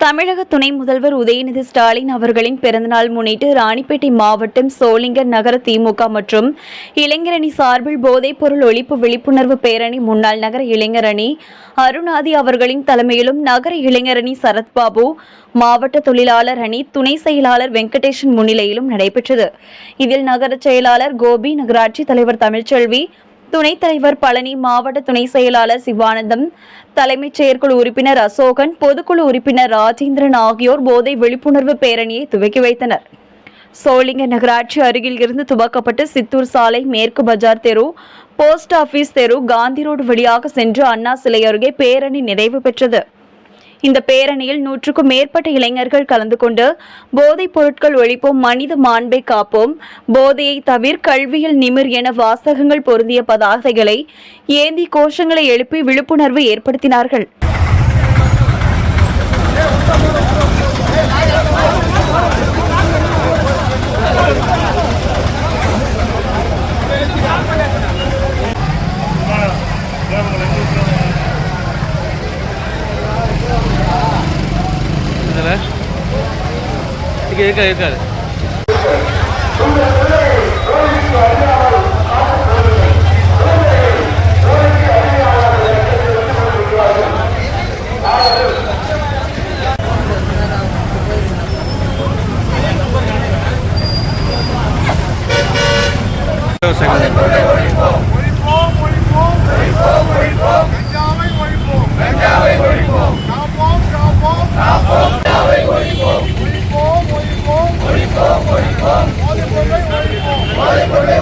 தமிழக துணை முதல்வர் உதயநிதி ஸ்டாலின் அவர்களின் பிறந்தநாள் முன்னிட்டு ராணிப்பேட்டை மாவட்டம் சோளிங்கர் நகர திமுக மற்றும் இளைஞரணி சார்பில் போதைப்பொருள் ஒழிப்பு விழிப்புணர்வு பேரணி முன்னாள் நகர இளைஞரணி அருணாதி அவர்களின் தலைமையிலும் நகர இளைஞரணி சரத்பாபு மாவட்ட தொழிலாளர் அணி துணை செயலாளர் வெங்கடேஷன் முன்னிலையிலும் நடைபெற்றது. இதில் நகர செயலாளர் கோபி நகராட்சி தலைவர் தமிழ்ச்செல்வி துணைத் தலைவர் பழனி மாவட்ட துணை செயலாளர் சிவானந்தம் தலைமைச் செயற்குழு உறுப்பினர் அசோகன் பொதுக்குழு உறுப்பினர் ராஜேந்திரன் ஆகியோர் போதை விழிப்புணர்வு பேரணியை துவக்கி வைத்தனர். சோளிங்க நகராட்சி அருகில் இருந்து துவக்கப்பட்டு சித்தூர் சாலை மேற்கு பஜார் தெரு போஸ்ட் ஆபீஸ் தெரு காந்தி ரோடு வழியாக சென்று அண்ணா சிலை அருகே பேரணி நிறைவு பெற்றது. இந்த பேரணியில் நூற்றுக்கும் மேற்பட்ட இளைஞர்கள் கலந்து கொண்டு போதைப் பொருட்கள் ஒழிப்போம் மனித மாண்பை காப்போம். போதையை தவிர கல்வியில் நிமிர் என வாசகங்கள் பொருந்திய பதாகைகளை ஏந்தி கோஷங்களை எழுப்பி விழிப்புணர்வு ஏற்படுத்தினார்கள் இதில் இங்கே இருக்காது. இருக்காது ஒழிப்போம். ஒழிப்போம். கஞ்சாவை ஒழிப்போம் கஞ்சாவை ஒழிப்போம் ஒழிப்போம் போதைப் பொருளை ஒழிப்போம் போதைப் பொருளை